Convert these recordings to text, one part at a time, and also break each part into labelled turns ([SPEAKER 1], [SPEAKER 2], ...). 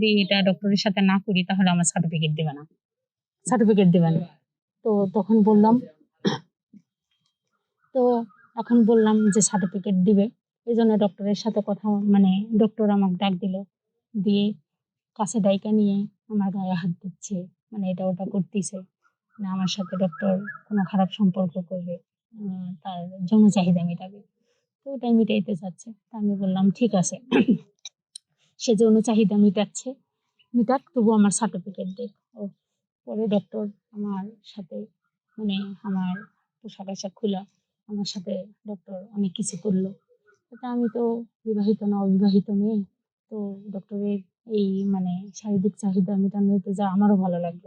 [SPEAKER 1] যদি এটা ডক্টরের সাথে না করি, তাহলে আমার সার্টিফিকেট দেবে না। সার্টিফিকেট দেবে না। তো তখন বললাম, তো এখন বললাম যে সার্টিফিকেট দিবে। এই জন্য ডক্টরের সাথে কথা মানে ডক্টর আমাকে ডাক দিল। দিয়ে কাছে ডাইকা নিয়ে আমার গায়ে হাত দিচ্ছে মানে এটা ওটা করতেছে। মানে আমার সাথে ডক্টর কোনো খারাপ সম্পর্ক করবে তার যৌন চাহিদা মেটাবে। তো ওটাই মিটাইতে চাচ্ছে। তা আমি বললাম, ঠিক আছে। সে যৌন চাহিদা মিটাচ্ছে, মিটাক তবু আমার সার্টিফিকেট দেখ। ও, পরে ডক্টর আমার সাথে মানে আমার পোশাক আশাক খোলা, আমার সাথে ডক্টর অনেক কিছু করল। এটা আমি তো বিবাহিত না অবিবাহিত মেয়ে, তো ডক্টরের এই মানে শারীরিক চাহিদা মেটানোতে যা আমারও ভালো লাগল।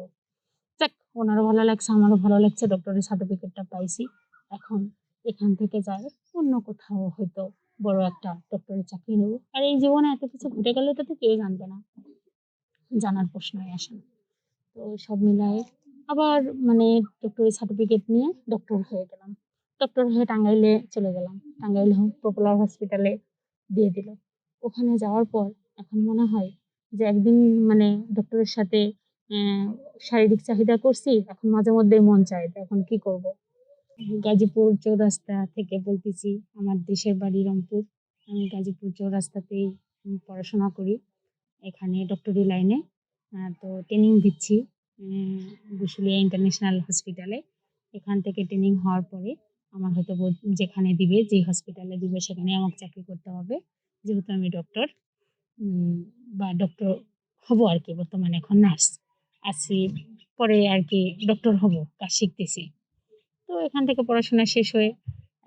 [SPEAKER 1] যাক, ওনারও ভালো লাগছে, আমারও ভালো লাগছে ডক্টরের সার্টিফিকেটটা পাইছি। এখন এখান থেকে যায় অন্য কোথাও হয়তো বড় একটা ডক্টরের চাকরি নেব। আর এই জীবনে এত কিছু ঘটে গেলে তো তো কেউ জানবে না। জানার প্রশ্নই আসে না। তো সব মিলায়ে আবার মানে ডক্টরের সার্টিফিকেট নিয়ে ডক্টর হয়ে গেলাম। ডক্টর হয়ে টাঙ্গাইলে চলে গেলাম। টাঙ্গাইল পপুলার হসপিটালে দিয়ে দিল। ওখানে যাওয়ার পর এখন মনে হয় যে একদিন মানে ডক্টরের সাথে শারীরিক চাহিদা করছি, এখন মাঝে মধ্যে মন চায় এখন কি করব। গাজীপুর চৌরাস্তা থেকে বলতেছি আমার দেশের বাড়ি রংপুর। আমি গাজীপুর চৌরাস্তাতেই পড়াশোনা করি এখানে ডক্টরি লাইনে তো ট্রেনিং দিচ্ছি উম, বসুলিয়া ইন্টারন্যাশনাল হসপিটালে এখান থেকে ট্রেনিং হওয়ার পরে আমার হয়তো যেখানে দিবে যে হসপিটালে দিবে সেখানে আমাকে চাকরি করতে হবে। যেহেতু আমি ডক্টর বা ডক্টর হব আর কি বর্তমানে এখন নার্স আছি পরে আর কি ডক্টর হব কাজ শিখতেছি। তো এখান থেকে পড়াশোনা শেষ হয়ে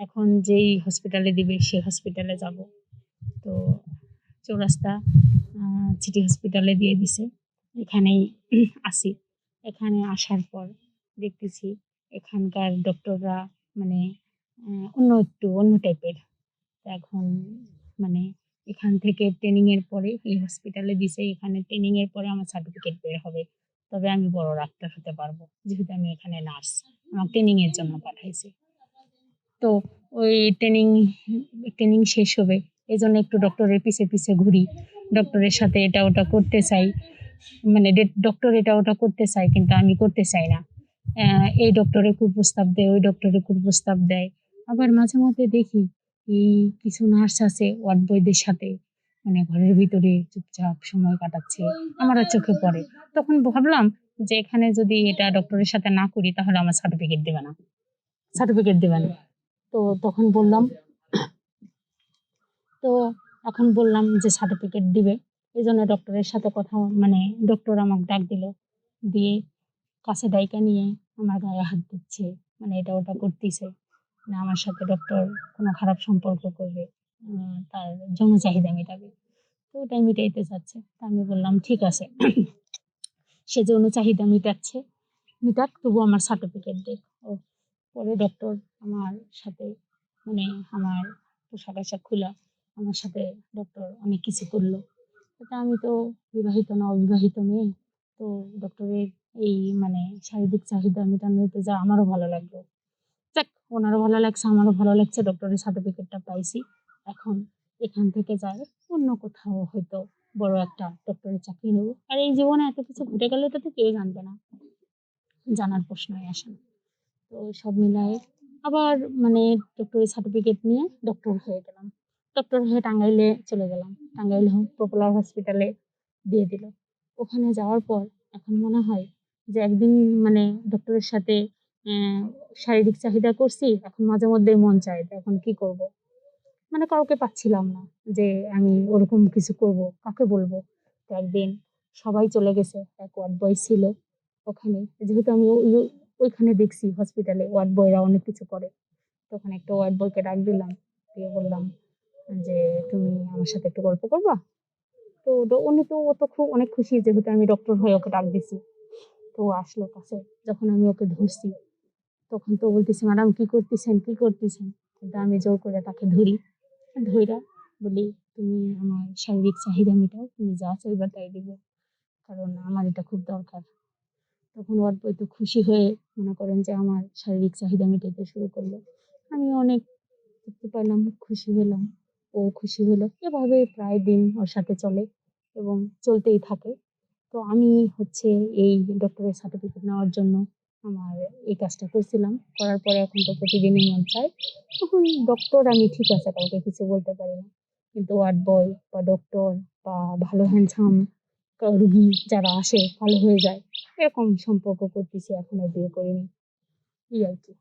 [SPEAKER 1] এখন যেই হসপিটালে দিবে সেই হসপিটালে যাব। তো চৌরাস্তা সিটি হসপিটালে দিয়ে দিছে। এখানেই আসি। এখানে আসার পর দেখতেছি এখানকার ডক্টররা মানে অন্য একটু অন্য টাইপের এখন মানে এখান থেকে ট্রেনিং এর পরে এই হসপিটালে দিছে। এখানে ট্রেনিং এর পরে আমার সার্টিফিকেট বের হবে। তবে আমি বড় ডাক্তার হতে পারব, যেহেতু আমি এখানে নার্স। আমার ট্রেনিং এর জন্য পাঠাইছে। তো ওই ট্রেনিং ট্রেনিং শেষ হবে। এই জন্য একটু ডক্টরের পিছে পিছে ঘুরি। ডক্টরের সাথে এটা ওটা করতে চাই। মানে ডক্টর এটা ওটা করতে চাই, কিন্তু আমি করতে চাই না। এই ডক্টরে কুপ্রস্তাব দেয়, ওই ডক্টরে কুপ্রস্তাব দেয়। আবার মাঝে মধ্যে দেখি, এই কিছু নার্স আছে ওয়ার্ড বয়দের সাথে। মানে ঘরের ভিতরে চুপচাপ সময় কাটাচ্ছে, আমারও চোখে পড়ে। তখন ভাবলাম যে এখানে যদি এটা ডক্টরের সাথে না করি, তাহলে আমার সার্টিফিকেট দেবে না। সার্টিফিকেট দেবে না। তো তখন বললাম, তো এখন বললাম যে সার্টিফিকেট দিবে। এই জন্য ডক্টরের সাথে কথা মানে ডক্টর আমাকে ডাক দিল। দিয়ে কাছে ডাইকা নিয়ে আমার গায়ে হাত দিচ্ছে মানে এটা ওটা করতেছে। মানে আমার সাথে ডক্টর কোনো খারাপ সম্পর্ক করবে তার যৌন চাহিদা মেটাবে। ওটাই মিটাইতে চাচ্ছে আমি বললাম, ঠিক আছে। সে যৌন চাহিদা মিটাচ্ছে, মিটাক তবু আমার সার্টিফিকেট দেখ। ও পরে ডক্টর আমার সাথে মানে আমার পোশাক আশাক খোলা, আমার সাথে ডক্টর অনেক কিছু করল। এটা আমি তো বিবাহিত না অবিবাহিত মেয়ে, তো ডক্টরের এই মানে শারীরিক চাহিদা মেটানোতে যা আমারও ভালো লাগল। ওনারও ভালো লাগছে, আমারও ভালো লাগছে ডক্টরের সার্টিফিকেটটা পাইছি। এখন এখান থেকে যায়। অন্য কোথাও হয়তো বড় একটা ডক্টরের চাকরি নেব। আর এই জীবনে এত কিছু ঘটে গেলে তো কেউ জানবে না। জানার প্রশ্নই আসে না। তো সব মিলায়ে আবার মানে ডক্টরের সার্টিফিকেট নিয়ে ডক্টর হয়ে গেলাম। ডক্টর হয়ে টাঙ্গাইলে চলে গেলাম। টাঙ্গাইল পপুলার হসপিটালে দিয়ে দিল। ওখানে যাওয়ার পর এখন মনে হয় যে একদিন মানে ডক্টরের সাথে শারীরিক চাহিদা করছি, এখন মাঝে মধ্যে মন চায় এখন কি করব। মানে কাউকে পাচ্ছিলাম না যে আমি ওরকম কিছু করব, কাকে বলব। তো একদিন সবাই চলে গেছে, এক ওয়ার্ড বয় ছিল ওখানে। যেহেতু আমি ওই ওই- ওইখানে দেখছি হসপিটালে ওয়ার্ড বয়রা অনেক কিছু করে। তখন একটা ওয়ার্ড বয়কে ডাক দিলাম, দিয়ে বললাম যে, তুমি আমার সাথে একটু গল্প করবা? তো উনি তো, ও তো খুব, অনেক খুশি যেহেতু আমি ডক্টর হয়ে ওকে ডাক দিছি। তো আসলো কাছে, যখন আমি ওকে ধরছি, তখন তো বলতেছি ম্যাডাম কি করতেছেন? কি করতেছেন? কিন্তু আমি জোর করে তাকে ধরি। ধইরা বলি, তুমি আমার শারীরিক চাহিদা মেটাও, তুমি যা চাইবা তাই দিব। কারণ আমার এটা খুব দরকার। তখন ওয়ার্ড বয় তো খুশি হয়ে মনে করেন যে আমার শারীরিক চাহিদা মেটাতে শুরু করল। আমি অনেক দেখতে পারলাম খুশি হলাম। ও খুশি হলো। এভাবে প্রায় দিন ওর সাথে চলে এবং চলতেই থাকে। তো আমি হচ্ছে এই ডক্টরের সার্টিফিকেট নেওয়ার জন্য আমার এই কাজটা করছিলাম। করার পরে এখন তো প্রতিদিনই মন চায়। তখন ডক্টর আমি ঠিক আছে, কাউকে কিছু বলতে পারি না। কিন্তু ওয়ার্ড বয় বা ডক্টর বা ভালো হ্যান্ডসাম রুগী যারা আসে, ভালো হয়ে যায়, এরকম সম্পর্ক করতেছি, এখনও বিয়ে করিনি। এই আর কি।